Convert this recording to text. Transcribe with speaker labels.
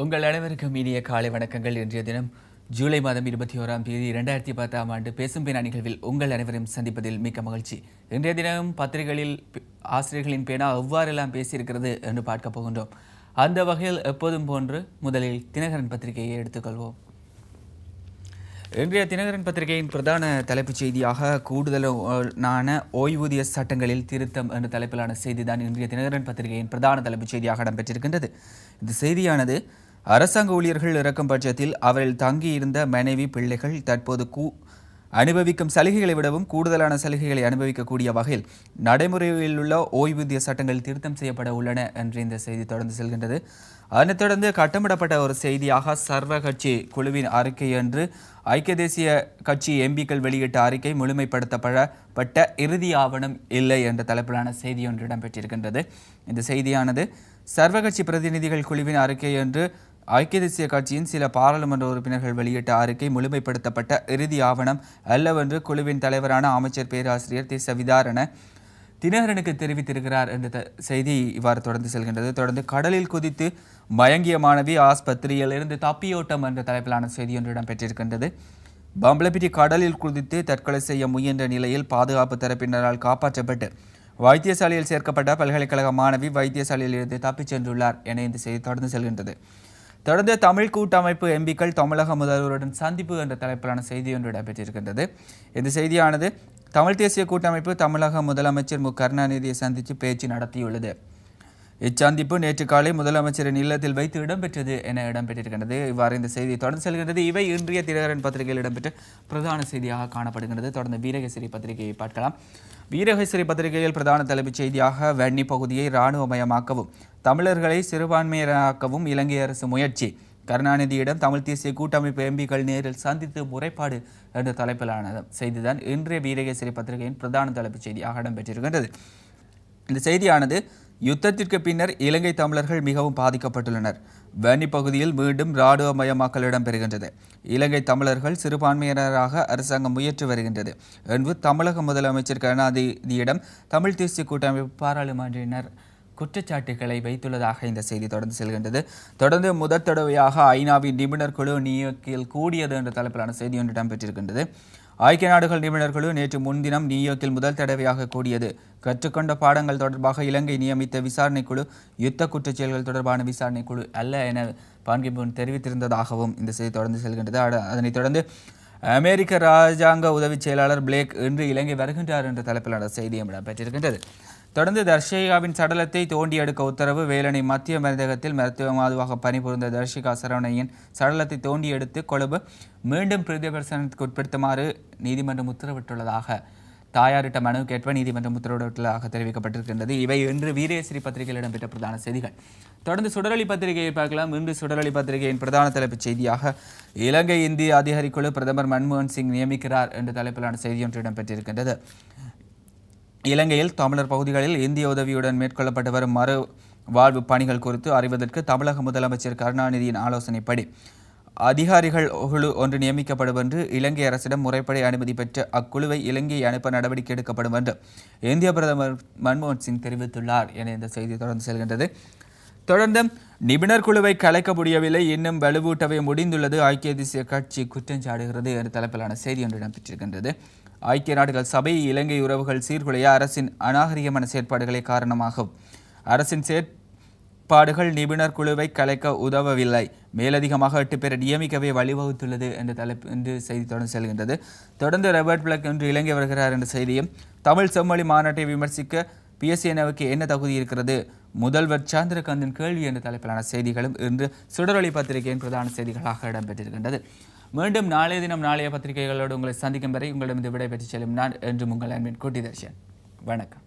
Speaker 1: உங்கள் அனைவருக்கும் இனிய காலை வணக்கங்கள். இன்றைய தினம் ஜூலை மாதம் இருபத்தி ஓராம் தேதி இரண்டாயிரத்தி பத்தாம் ஆண்டு பேசும் பேனா நிகழ்வில் உங்கள் அனைவரும் சந்திப்பதில் மிக்க மகிழ்ச்சி. இன்றைய தினம் பத்திரிகைகளில் ஆசிரியர்களின் பேனா எவ்வாறெல்லாம் பேசியிருக்கிறது என்று பார்க்க போகின்றோம். அந்த வகையில் எப்போதும் போன்று முதலில் தினகரன் பத்திரிகையை எடுத்துக்கொள்வோம். இன்றைய தினகரன் பத்திரிகையின் பிரதான தலைப்புச் செய்தியாக கூடுதலான ஓய்வூதிய சட்டங்களில் திருத்தம் என்ற தலைப்பிலான செய்திதான் இன்றைய தினகரன் பத்திரிகையின் பிரதான தலைப்புச் செய்தியாக இடம்பெற்றிருக்கின்றது. இந்த செய்தியானது அரசாங்க ஊழியர்கள் இறக்கும் பட்சத்தில் அவரில் தங்கியிருந்த மனைவி பிள்ளைகள் தற்போது கூ அனுபவிக்கும் சலுகைகளை விடவும் கூடுதலான சலுகைகளை அனுபவிக்கக்கூடிய வகையில் நடைமுறையில் உள்ள ஓய்வூதிய சட்டங்கள் திருத்தம் செய்யப்பட உள்ளன என்று இந்த செய்தி தொடர்ந்து செல்கின்றது. அதனைத் தொடர்ந்து கட்டமிடப்பட்ட ஒரு செய்தியாக சர்வ கட்சி குழுவின் அறிக்கை என்று ஐக்கிய தேசிய கட்சி எம்பிக்கள் வெளியிட்ட அறிக்கை முழுமைப்படுத்தப்படப்பட்ட இறுதி ஆவணம் இல்லை என்ற தலைப்பிலான செய்தி ஒன்று இடம்பெற்றிருக்கின்றது. இந்த செய்தியானது சர்வ கட்சி பிரதிநிதிகள் குழுவின் அறிக்கை என்று ஐக்கிய தேசிய கட்சியின் சில பாராளுமன்ற உறுப்பினர்கள் வெளியிட்ட அறிக்கை முழுமைப்படுத்தப்பட்ட இறுதி ஆவணம் அல்லவென்று குழுவின் தலைவரான அமைச்சர் பேராசிரியர் தி சவிதாரண தினகரனுக்கு தெரிவித்திருக்கிறார் என்ற த- செய்தி இவ்வாறு தொடர்ந்து செல்கின்றது. தொடர்ந்து கடலில் குதித்து மயங்கிய மாணவி ஆஸ்பத்திரியில் இருந்து தப்பியோட்டம் என்ற தலைப்பிலான செய்தி ஒன்று இடம்பெற்றிருக்கின்றது. பம்பளப்பிட்டி கடலில் குதித்து தற்கொலை செய்ய முயன்ற நிலையில் பாதுகாப்பு தரப்பினரால் காப்பாற்றப்பட்டு வைத்தியசாலையில் சேர்க்கப்பட்ட பல்கலைக்கழக மாணவி வைத்தியசாலையில் இருந்து தப்பிச் சென்றுள்ளார் என இந்த செய்தி தொடர்ந்து செல்கின்றது. தொடர்ந்து தமிழ் கூட்டமைப்பு எம்பிக்கள் தமிழக முதல்வருடன் சந்திப்பு என்ற தலைப்பிலான செய்தி ஒன்று இடம்பெற்றிருக்கின்றது. இந்த செய்தியானது தமிழ் தேசிய கூட்டமைப்பு தமிழக முதலமைச்சர் மு. கருணாநிதியை சந்தித்து பேச்சு நடத்தியுள்ளது. இச்சந்திப்பு நேற்று காலை முதலமைச்சரின் இல்லத்தில் வைத்து இடம்பெற்றது என இடம்பெற்றிருக்கின்றது. இவ்வாறு இந்த செய்தி தொடர்ந்து செல்கின்றது. இவை இன்றைய தினகரன் பத்திரிகையில் இடம்பெற்ற பிரதான செய்தியாக காணப்படுகின்றது. தொடர்ந்து வீரகேசரி பத்திரிகையை பார்க்கலாம். வீரகேசரி பத்திரிகையில் பிரதான தலைப்புச் செய்தியாக வெண்ணி பகுதியை இராணுவமயமாக்கவும் தமிழர்களை சிறுபான்மையினராக்கவும் இலங்கை அரசு முயற்சி. கருணாநிதியிடம் தமிழ் தேசிய கூட்டமைப்பு எம்பிக்கள் நேரில் சந்தித்து முறைப்பாடு என்ற தலைப்பிலான செய்திதான் இன்றைய வீரகேசரி பத்திரிகையின் பிரதான தலைப்புச் செய்தியாக இடம்பெற்றிருக்கின்றது. இந்த செய்தியானது யுத்தத்திற்கு பின்னர் இலங்கை தமிழர்கள் மிகவும் பாதிக்கப்பட்டுள்ளனர். வன்னி பகுதியில் மீண்டும் இராணுவமயமாக்கல் இடம்பெறுகின்றது இலங்கை தமிழர்கள் சிறுபான்மையினராக அரசாங்கம் முயற்சி வருகின்றது என்று தமிழக முதலமைச்சர் கருணாநிதியிடம் தமிழ் தேசிய கூட்டமைப்பு பாராளுமன்றினர் குற்றச்சாட்டுகளை வைத்துள்ளதாக இந்த செய்தி தொடர்ந்து செல்கின்றது. தொடர்ந்து முதற் தடவையாக ஐநாவின் நிபுணர் குழு நியூயோர்க்கில் கூடியது என்ற தலைப்பிலான செய்தி ஒன்று இடம்பெற்றிருக்கின்றது. ஐக்கிய நாடுகள் நிபுணர்களும் நேற்று முன்தினம் நியூயோர்க்கில் முதல் தடவையாக கூடியது. கற்றுக்கொண்ட பாடங்கள் தொடர்பாக இலங்கை நியமித்த விசாரணை குழு யுத்த குற்றச் செயல்கள் தொடர்பான விசாரணை குழு அல்ல என பான்கிபூன் தெரிவித்திருந்ததாகவும் இந்த செய்தி தொடர்ந்து செல்கின்றது. அதனைத் தொடர்ந்து அமெரிக்க ராஜாங்க உதவிச் செயலாளர் பிளேக் இன்று இலங்கை வருகின்றார் என்ற தலைப்பிலான செய்தியும் இடம்பெற்றிருக்கின்றது. தொடர்ந்து தர்ஷிகாவின் சடலத்தை தோண்டி எடுக்க உத்தரவு வேலனை மத்திய மருந்தகத்தில் மருத்துவ மாதுவாக பணிபுரிந்த தர்ஷிகா சரவணையின் சடலத்தை தோண்டி எடுத்து கொழும்பு மீண்டும் பிரதிபர்சனத்துக்கு உட்படுத்துமாறு நீதிமன்றம் உத்தரவிட்டுள்ளதாக தாயாரிட்ட மனு கேட்ப நீதிமன்றம் உத்தரவிடலாக தெரிவிக்கப்பட்டிருக்கின்றது. இவை இன்று வீரேஸ்வரி பத்திரிகையில் இடம்பெற்ற பிரதான செய்திகள். தொடர்ந்து சுடரொளி பத்திரிகையை பார்க்கலாம். இன்று சுடரொளி பத்திரிகையின் பிரதான தலைப்புச் செய்தியாக இலங்கை இந்திய அதிகாரிக்குழு பிரதமர் மன்மோகன் சிங் நியமிக்கிறார் என்ற தலைப்பிலான செய்தி ஒன்று இடம்பெற்றிருக்கின்றது. இலங்கையில் தமிழர் பகுதிகளில் இந்திய உதவியுடன் மேற்கொள்ளப்பட்டு வரும் மறு வாழ்வு பணிகள் குறித்து அறிவதற்கு தமிழக முதலமைச்சர் கருணாநிதியின் ஆலோசனைப்படி அதிகாரிகள் குழு ஒன்று நியமிக்கப்படும் என்று இலங்கை அரசிடம் முறைப்படி அனுமதி பெற்ற அக்குழுவை இலங்கையை அனுப்ப நடவடிக்கை எடுக்கப்படும் என்று இந்திய பிரதமர் மன்மோகன் சிங் தெரிவித்துள்ளார் என இந்த செய்தி தொடர்ந்து செல்கின்றது. தொடர்ந்து நிபுணர் குழுவை கலைக்க முடியவில்லை. இன்னும் வலுவூட்டவை முடிந்துள்ளது. ஐக்கிய தேசிய கட்சி குற்றம் சாடுகிறது என்ற தலைப்பிலான செய்தி ஒன்று இடம்பெற்றிருக்கின்றது. ஐக்கிய நாடுகள் சபை இலங்கை உறவுகள் சீர்குலைய அரசின் அநாகரிகமான செயற்பாடுகளே காரணமாகும். அரசின் செயற்பாடுகள் நிபுணர் குழுவை கலைக்க உதவவில்லை. மேலதிகமாக எட்டு பேரை நியமிக்கவே வழிவகுத்துள்ளது என்ற தலைப்பு என்று செய்தி தொடர்ந்து செல்கின்றது. தொடர்ந்து ரெபர்ட் பிளக் என்று இலங்கை வருகிறார் என்ற செய்தியும் தமிழ் செம்மொழி மாநாட்டை விமர்சிக்க பிஎஸ்சிஎனவுக்கு என்ன தகுதி இருக்கிறது? முதல்வர் சந்திரகாந்தின் கேள்வி என்ற தலைப்பிலான செய்திகளும் இன்று சுடரொளி பத்திரிகையின் பிரதான செய்திகளாக இடம்பெற்றிருக்கின்றது. மீண்டும் நாளைய தினம் நாளைய பத்திரிகைகளோடு உங்களை சந்திக்கும் வரை உங்களிடம் விடைபெற்று செல்லும் நான் என்று உங்கள் அன்பின் கூட்டி தர்ஷன். வணக்கம்.